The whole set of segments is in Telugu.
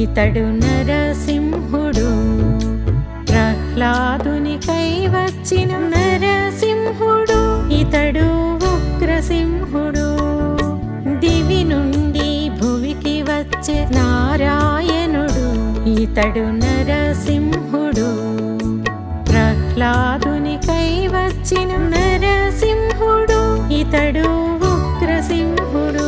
ఇతడు నరసింహుడు. ప్రహ్లాదునికై వచ్చిన నరసింహుడు ఇతడు ఉగ్రసింహుడు. దివి నుండి భువికి వచ్చే నారాయణుడు ఇతడు నరసింహుడు. ప్రహ్లాదునికై వచ్చిన నరసింహుడు ఇతడు ఉగ్రసింహుడు.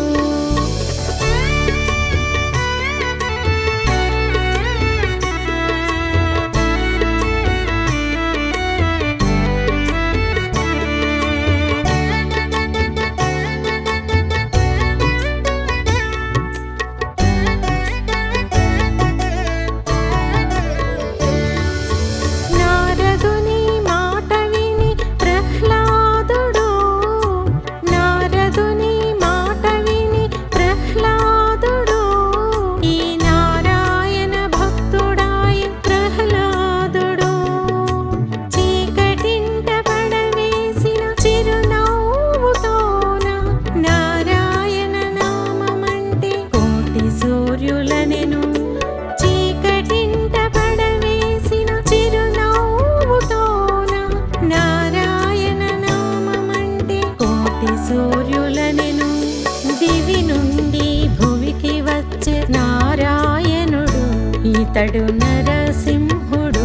అతడు నరసింహుడు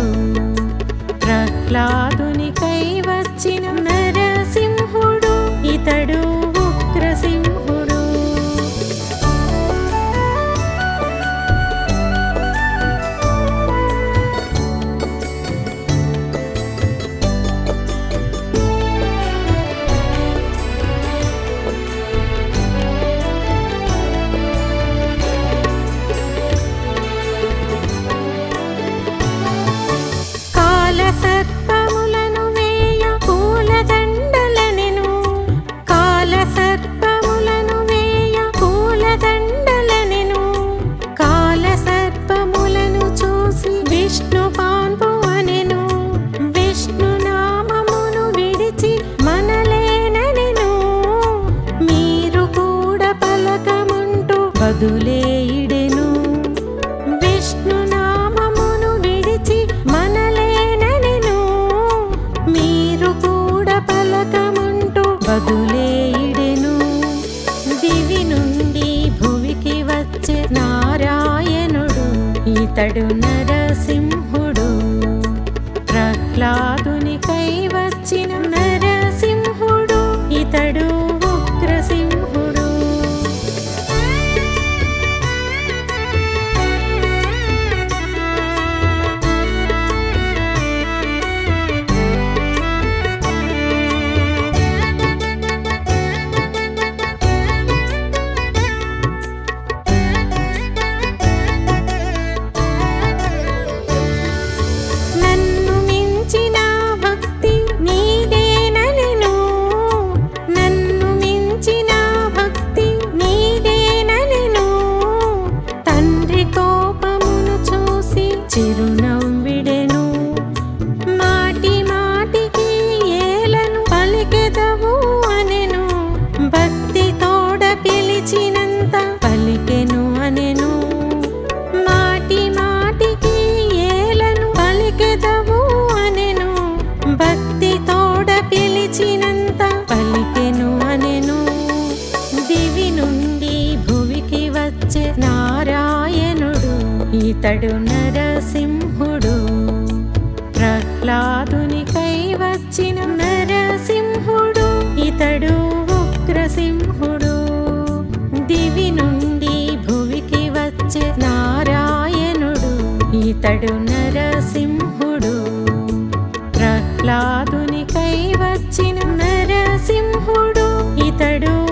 ప్రహ్లాదునికై వచ్చిన నరసింహుడు ఇతడు పలకముంటూ బదులేయిడెను విష్ణు నామమును విడిచి మనలేనెను మీరు కూడా పలకముంటూ బదులేయిడెను దివి నుండి భువికి వచ్చే నారాయణుడు ఇతడు నరసింహుడు. ప్రహ్లాదునికై వచ్చిన నరసింహుడు ఇతడు అతడు నరసింహుడు ప్రహ్లాదునికై వచ్చిన నరసింహుడు ఇతడు ఉగ్రసింహుడు. దివి నుండి భువికి వచ్చే నారాయణుడు ఇతడు నరసింహుడు. ప్రహ్లాదునికై వచ్చిన నరసింహుడు ఇతడు